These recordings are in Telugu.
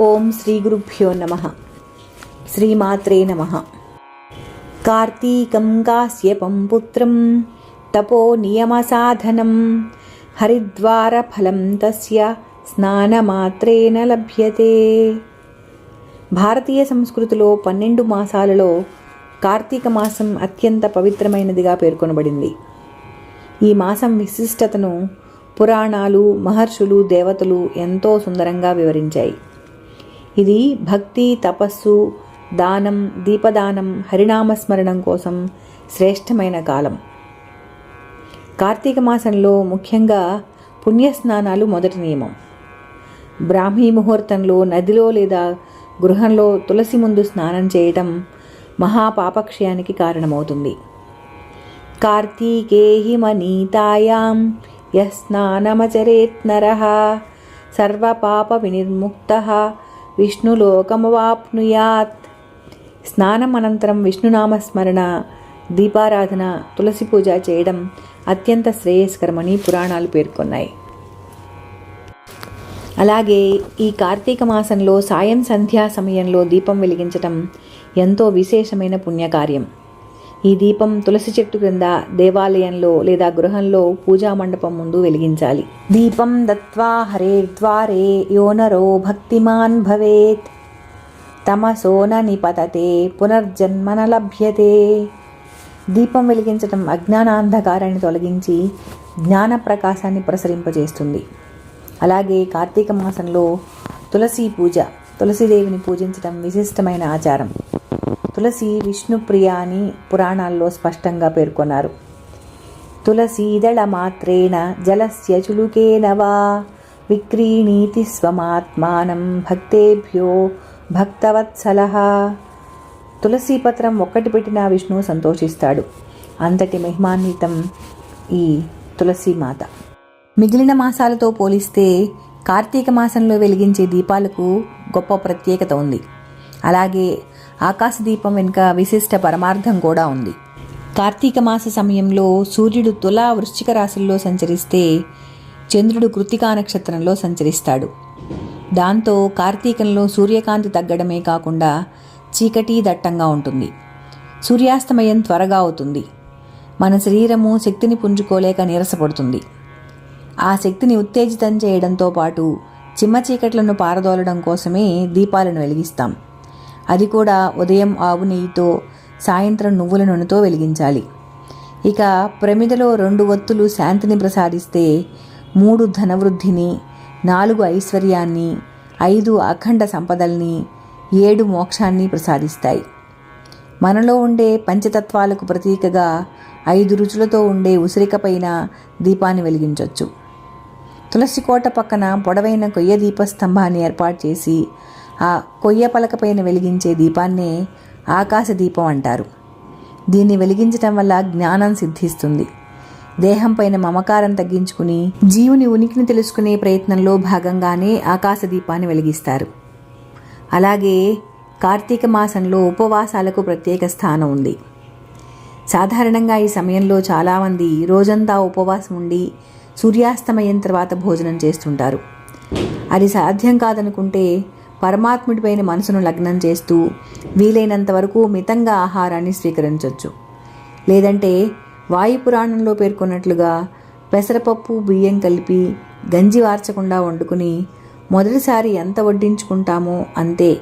ఓం శ్రీ గురుభ్యో నమ. శ్రీమాత్రే నమ. కార్తీకం కాశ్యపం పుత్రం తపో నియమసాధనం. హరిద్వారఫలం తస్య స్నానమాత్రేన లభ్యతే. భారతీయ సంస్కృతిలో పన్నెండు మాసాలలో కార్తీక మాసం అత్యంత పవిత్రమైనదిగా పేర్కొనబడింది. ఈ మాసం విశిష్టతను పురాణాలు మహర్షులు దేవతలు ఎంతో సుందరంగా వివరించాయి. ఇది భక్తి తపస్సు దానం దీపదానం హరినామస్మరణం కోసం శ్రేష్టమైన కాలం. కార్తీక మాసంలో ముఖ్యంగా పుణ్యస్నానాలు మొదటి నియమం. బ్రాహ్మీ ముహూర్తంలో నదిలో లేదా గృహంలో తులసి ముందు స్నానం చేయటం మహాపాపక్షయానికి కారణమవుతుంది. కార్తీకే హిమనీతాయాం యస్నానమచరేత్ నర సర్వపాప వినిర్ముక్త విష్ణులోకమవాప్నుయాత్ స్నానం అనంతరం విష్ణునామస్మరణ దీపారాధన తులసి పూజ చేయడం అత్యంత శ్రేయస్కరమని పురాణాలు పేర్కొన్నాయి. అలాగే ఈ కార్తీక మాసంలో సాయం సంధ్యా సమయంలో దీపం వెలిగించటం ఎంతో విశేషమైన పుణ్యకార్యం. ఈ దీపం తులసి చెట్టు క్రింద దేవాలయంలో లేదా గృహంలో పూజా మండపం ముందు వెలిగించాలి. దీపం దత్వా హరే ద్వారే యోనరో భక్తిమాన్ భవేత్. తమసోన నిపతతే పునర్జన్మన లభ్యతే. దీపం వెలిగించటం అజ్ఞానాంధకారాన్ని తొలగించి జ్ఞాన ప్రకాశాన్ని ప్రసరింపజేస్తుంది. అలాగే కార్తీక మాసంలో తులసి పూజ తులసిదేవిని పూజించడం విశిష్టమైన ఆచారం. తులసి విష్ణుప్రియ అని పురాణాల్లో స్పష్టంగా పేర్కొన్నారు. తులసీదళ మాత్రేణ జలస్య చులుకేన వా విక్రీణీతి స్వమాత్మానం భక్తేభ్యో భక్తవత్సల. తులసి పత్రం ఒక్కటి పెట్టినా విష్ణువు సంతోషిస్తాడు. అంతటి మహిమాన్వితం ఈ తులసి మాత. మిగిలిన మాసాలతో పోలిస్తే కార్తీక మాసంలో వెలిగించే దీపాలకు గొప్ప ప్రత్యేకత ఉంది. అలాగే ఆకాశదీపం వెనుక విశిష్ట పరమార్థం కూడా ఉంది. కార్తీక మాస సమయంలో సూర్యుడు తులా వృశ్చిక రాశుల్లో సంచరిస్తే చంద్రుడు కృతికా నక్షత్రంలో సంచరిస్తాడు. దాంతో కార్తీకంలో సూర్యకాంతి తగ్గడమే కాకుండా చీకటి దట్టంగా ఉంటుంది. సూర్యాస్తమయం త్వరగా అవుతుంది. మన శరీరము శక్తిని పుంజుకోలేక నీరసపడుతుంది. ఆ శక్తిని ఉత్తేజితం చేయడంతో పాటు చిమ్మ చీకట్లను పారదోలడం కోసమే దీపాలను వెలిగిస్తాం. అది కూడా ఉదయం ఆవు నెయ్యితో సాయంత్రం నువ్వుల నూనెతో వెలిగించాలి. ఇక ప్రమిదలో రెండు ఒత్తులు శాంతిని ప్రసాదిస్తే మూడు ధనవృద్ధిని నాలుగు ఐశ్వర్యాన్ని ఐదు అఖండ సంపదల్ని ఏడు మోక్షాన్ని ప్రసాదిస్తాయి. మనలో ఉండే పంచతత్వాలకు ప్రతీకగా ఐదు రుచులతో ఉండే ఉసిరికపైన దీపాన్ని వెలిగించవచ్చు తులసి కోట పక్కన పొడవైన కొయ్య దీపస్తంభాన్ని ఏర్పాటు చేసి ఆ కొయ్య పలకపైన వెలిగించే దీపాన్నే ఆకాశ దీపం అంటారు. దీన్ని వెలిగించటం వల్ల జ్ఞానం సిద్ధిస్తుంది. దేహం పైన మమకారం తగ్గించుకుని జీవుని ఉనికిని తెలుసుకునే ప్రయత్నంలో భాగంగానే ఆకాశ దీపాన్ని వెలిగిస్తారు. అలాగే కార్తీక మాసంలో ఉపవాసాలకు ప్రత్యేక స్థానం ఉంది. సాధారణంగా ఈ సమయంలో చాలామంది రోజంతా ఉపవాసం ఉండి సూర్యాస్తమయం తర్వాత భోజనం చేస్తుంటారు. అది సాధ్యం కాదనుకుంటే పరమాత్ముడిపైన మనసును లగ్నం చేస్తూ వీలైనంత వరకు మితంగా ఆహారాన్ని స్వీకరించవచ్చు లేదంటే వాయుపురాణంలో పేర్కొన్నట్లుగా పెసరపప్పు బియ్యం కలిపి గంజి వార్చకుండా వండుకుని మొదటిసారి ఎంత వడ్డించుకుంటామో అంతే.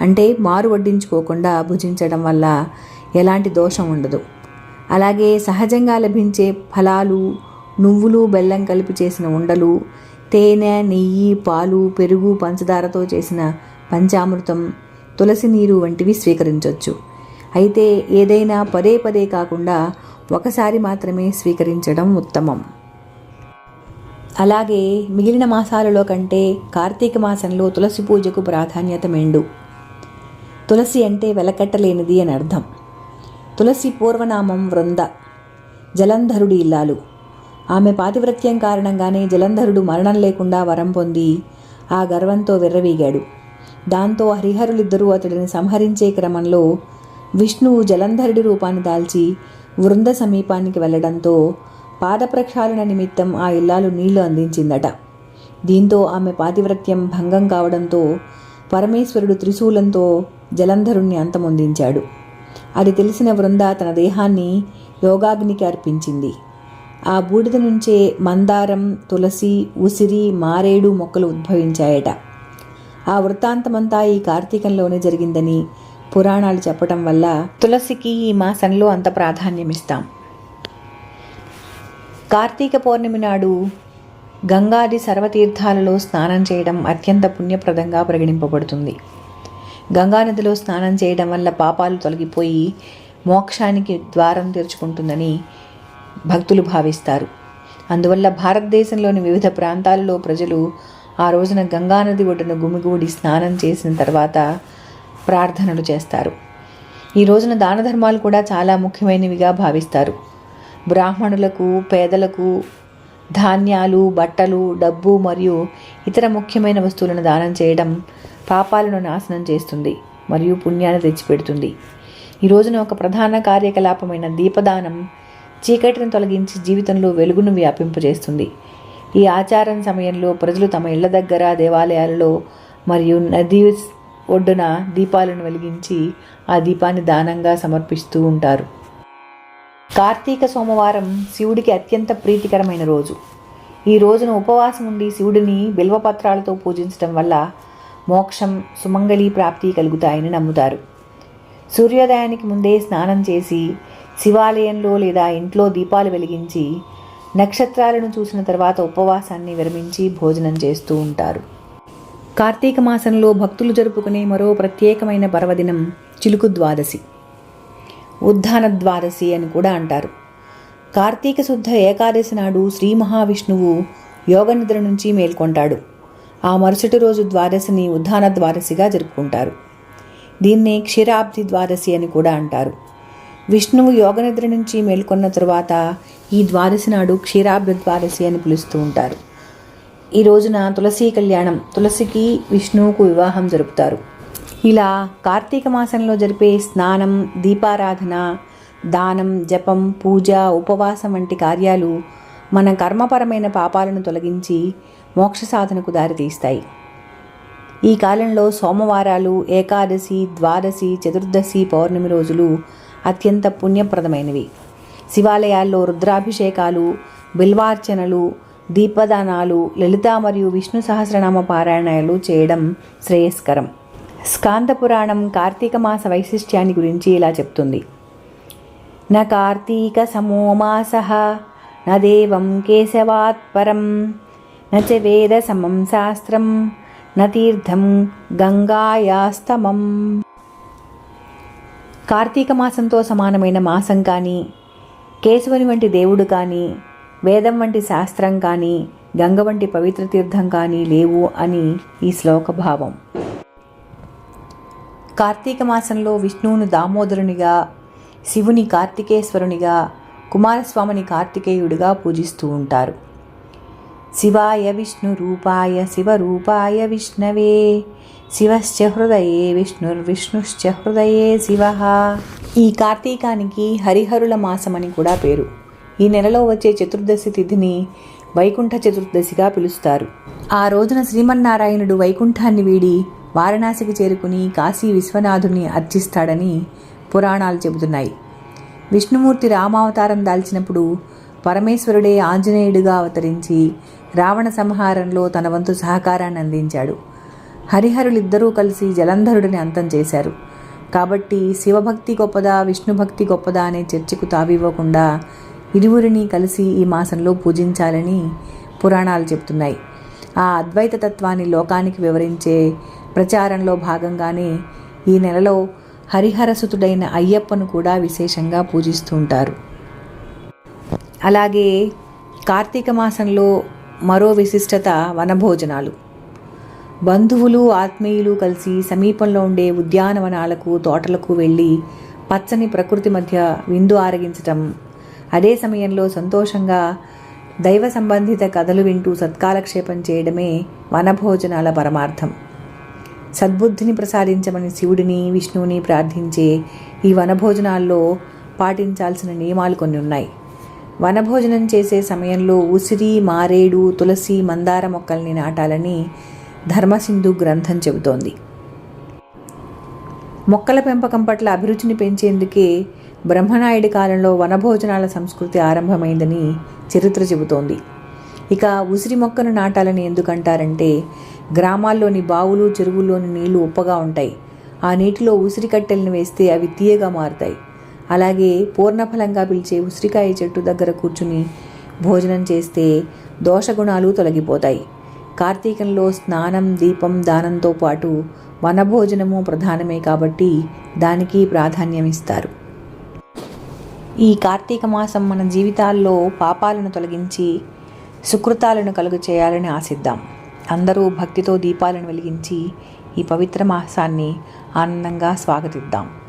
అంటే మారు వడ్డించుకోకుండా భుజించడం వల్ల ఎలాంటి దోషం ఉండదు. అలాగే సహజంగా లభించే ఫలాలు నువ్వులు బెల్లం కలిపి చేసిన ఉండలు తేనె నెయ్యి పాలు పెరుగు పంచదారతో చేసిన పంచామృతం తులసి నీరు వంటివి స్వీకరించవచ్చు అయితే ఏదైనా పదే పదే కాకుండా ఒకసారి మాత్రమే స్వీకరించడం ఉత్తమం. అలాగే మిగిలిన మాసాలలో కంటే కార్తీక మాసంలో తులసి పూజకు ప్రాధాన్యత మెండు. తులసి అంటే వెలకట్టలేనిది అని అర్థం. తులసి పూర్వనామం వృంద జలంధరుడి ఇల్లాలు. ఆమె పాతివ్రత్యం కారణంగానే జలంధరుడు మరణం లేకుండా వరం పొంది ఆ గర్వంతో విర్రవీగాడు. దాంతో హరిహరులిద్దరూ అతడిని సంహరించే క్రమంలో విష్ణువు జలంధరుడి రూపాన్ని దాల్చి వృంద సమీపానికి వెళ్ళడంతో పాద ప్రక్షాళన నిమిత్తం ఆ ఇల్లాలు నీళ్ళు అందించిందట. దీంతో ఆమె పాతివ్రత్యం భంగం కావడంతో పరమేశ్వరుడు త్రిశూలంతో జలంధరుణ్ణి అంతమొందించాడు. అది తెలిసిన వృంద తన దేహాన్ని యోగాగ్నికి అర్పించింది. ఆ బూడిద నుంచే మందారం తులసి ఉసిరి మారేడు మొక్కలు ఉద్భవించాయట. ఆ వృత్తాంతమంతా ఈ కార్తీకంలోనే జరిగిందని పురాణాలు చెప్పటం వల్ల తులసికి ఈ మాసంలో అంత ప్రాధాన్యమిస్తాం. కార్తీక పౌర్ణమి నాడు గంగాది సర్వతీర్థాలలో స్నానం చేయడం అత్యంత పుణ్యప్రదంగా పరిగణింపబడుతుంది. గంగానదిలో స్నానం చేయడం వల్ల పాపాలు తొలగిపోయి మోక్షానికి ద్వారం తెరుచుకుంటుందని భక్తులు భావిస్తారు. అందువల్ల భారతదేశంలోని వివిధ ప్రాంతాలలో ప్రజలు ఆ రోజున గంగానది ఒడ్డున గుమిగూడి స్నానం చేసిన తర్వాత ప్రార్థనలు చేస్తారు. ఈ రోజున దాన ధర్మాలు కూడా చాలా ముఖ్యమైనవిగా భావిస్తారు. బ్రాహ్మణులకు పేదలకు ధాన్యాలు బట్టలు డబ్బు మరియు ఇతర ముఖ్యమైన వస్తువులను దానం చేయడం పాపాలను నాశనం చేస్తుంది మరియు పుణ్యాన్ని తెచ్చిపెడుతుంది. ఈ రోజున ఒక ప్రధాన కార్యకలాపమైన దీపదానం చీకటిని తొలగించి జీవితంలో వెలుగును వ్యాపింపజేస్తుంది. ఈ ఆచారం సమయంలో ప్రజలు తమ ఇళ్ళ దగ్గర దేవాలయాలలో మరియు నది ఒడ్డున దీపాలను వెలిగించి ఆ దీపాన్ని దానంగా సమర్పిస్తూ ఉంటారు. కార్తీక సోమవారం శివుడికి అత్యంత ప్రీతికరమైన రోజు. ఈ రోజున ఉపవాసం ఉండి శివుడిని బిల్వపత్రాలతో పూజించడం వల్ల మోక్షం సుమంగళి ప్రాప్తి కలుగుతాయని నమ్ముతారు. సూర్యోదయానికి ముందే స్నానం చేసి శివాలయంలో లేదా ఇంట్లో దీపాలు వెలిగించి నక్షత్రాలను చూసిన తర్వాత ఉపవాసాన్ని విరమించి భోజనం చేస్తూ ఉంటారు. కార్తీక మాసంలో భక్తులు జరుపుకునే మరో ప్రత్యేకమైన పర్వదినం చిలుకు ద్వాదశి. ఉద్దాన ద్వాదశి అని కూడా అంటారు. కార్తీక శుద్ధ ఏకాదశి నాడు శ్రీ మహావిష్ణువు యోగనిద్ర నుంచి మేల్కొంటాడు. ఆ మరుసటి రోజు ద్వాదశిని ఉద్దాన ద్వాదశిగా జరుపుకుంటారు. దీన్నే క్షీరాబ్ది ద్వాదశి అని కూడా అంటారు. విష్ణువు యోగనిద్ర నుంచి మేల్కొన్న తరువాత ఈ ద్వాదశి నాడు క్షీరాబ్ది ద్వాదశి అని పిలుస్తూ ఉంటారు. ఈ రోజున తులసి కళ్యాణం తులసికి విష్ణువుకు వివాహం జరుపుతారు. ఇలా కార్తీక మాసంలో జరిపే స్నానం దీపారాధన దానం జపం పూజ ఉపవాసం వంటి కార్యాలు మన కర్మపరమైన పాపాలను తొలగించి మోక్ష సాధనకు దారితీస్తాయి. ఈ కాలంలో సోమవారాలు ఏకాదశి ద్వాదశి చతుర్దశి పౌర్ణమి రోజులు అత్యంత పుణ్యప్రదమైనవి. శివాలయాల్లో రుద్రాభిషేకాలు బిల్వార్చనలు దీపదానాలు లలిత మరియు విష్ణు సహస్రనామ పారాయణాలు చేయడం శ్రేయస్కరం. స్కాంద పురాణం కార్తీక మాస వైశిష్ట్యాన్ని గురించి ఇలా చెప్తుంది. న కార్తీక సమోమాస న దేవం కేశవాత్పరం న చ వేద సమం శాస్త్రం న తీర్థం గంగాయాస్తమం. కార్తీక మాసంతో సమానమైన మాసం కానీ కేశవుని వంటి దేవుడు కానీ వేదం వంటి శాస్త్రం కానీ గంగ వంటి పవిత్ర తీర్థం కానీ లేవు అని ఈ శ్లోక భావం. కార్తీక మాసంలో విష్ణువును దామోదరునిగా శివుని కార్తికేశ్వరునిగా కుమారస్వామిని కార్తికేయుడిగా పూజిస్తూ ఉంటారు. శివాయ విష్ణు రూపాయ శివరూపాయ విష్ణవే. శివశ్చ హృదయే విష్ణుర్విష్ణుశ్చ హృదయే శివ. ఈ కార్తీకానికి హరిహరుల మాసమని కూడా పేరు. ఈ నెలలో వచ్చే చతుర్దశి తిథిని వైకుంఠ చతుర్దశిగా పిలుస్తారు. ఆ రోజున శ్రీమన్నారాయణుడు వైకుంఠాన్ని వీడి వారణాసికి చేరుకుని కాశీ విశ్వనాథుని అర్చిస్తాడని పురాణాలు చెబుతున్నాయి. విష్ణుమూర్తి రామావతారం దాల్చినప్పుడు పరమేశ్వరుడే ఆంజనేయుడిగా అవతరించి రావణ సంహారంలో తన వంతు సహకారాన్ని అందించాడు. హరిహరులిద్దరూ కలిసి జలంధరుడిని అంతం చేశారు. కాబట్టి శివభక్తి గొప్పదా విష్ణుభక్తి గొప్పదా అనే చర్చకు తావివ్వకుండా ఇరువురిని కలిసి ఈ మాసంలో పూజించాలని పురాణాలు చెప్తున్నాయి. ఆ అద్వైత తత్వాన్ని లోకానికి వివరించే ప్రచారంలో భాగంగానే ఈ నెలలో హరిహరసుతుడైన అయ్యప్పను కూడా విశేషంగా పూజిస్తూ ఉంటారు. అలాగే కార్తీక మాసంలో మరో విశిష్టత వనభోజనాలు. బంధువులు ఆత్మీయులు కలిసి సమీపంలో ఉండే ఉద్యానవనాలకు తోటలకు వెళ్ళి పచ్చని ప్రకృతి మధ్య విందు ఆరగించటం. అదే సమయంలో సంతోషంగా దైవ సంబంధిత కథలు వింటూ సత్కాలక్షేపం చేయడమే వనభోజనాల పరమార్థం. సద్బుద్ధిని ప్రసాదించమని శివుడిని విష్ణువుని ప్రార్థించే ఈ వనభోజనాల్లో పాటించాల్సిన నియమాలు కొన్ని ఉన్నాయి. వనభోజనం చేసే సమయంలో ఉసిరి మారేడు తులసి మందార మొక్కల్ని నాటాలని ధర్మసింధు గ్రంథం చెబుతోంది. మొక్కల పెంపకం పట్ల అభిరుచిని పెంచేందుకే బ్రహ్మనాయుడి కాలంలో వనభోజనాల సంస్కృతి ఆరంభమైందని చరిత్ర చెబుతోంది. ఇక ఉసిరి మొక్కను నాటాలని ఎందుకంటారంటే గ్రామాల్లోని బావులు చెరువుల్లోని నీళ్ళు ఉప్పగా ఉంటాయి. ఆ నీటిలో ఉసిరి కట్టెలను వేస్తే అవి తీయగా మారుతాయి. అలాగే పూర్ణఫలంగా పిలిచే ఉసిరికాయ చెట్టు దగ్గర కూర్చుని భోజనం చేస్తే దోషగుణాలు తొలగిపోతాయి. కార్తీకంలో స్నానం దీపం దానంతో పాటు వనభోజనము ప్రధానమే కాబట్టి దానికి ప్రాధాన్యం ఇస్తారు. ఈ కార్తీక మాసం మన జీవితాల్లో పాపాలను తొలగించి సుకృతాలను కలుగు చేయాలని ఆశిద్దాం. అందరూ భక్తితో దీపాలను వెలిగించి ఈ పవిత్ర మాసాన్ని ఆనందంగా స్వాగతిద్దాం.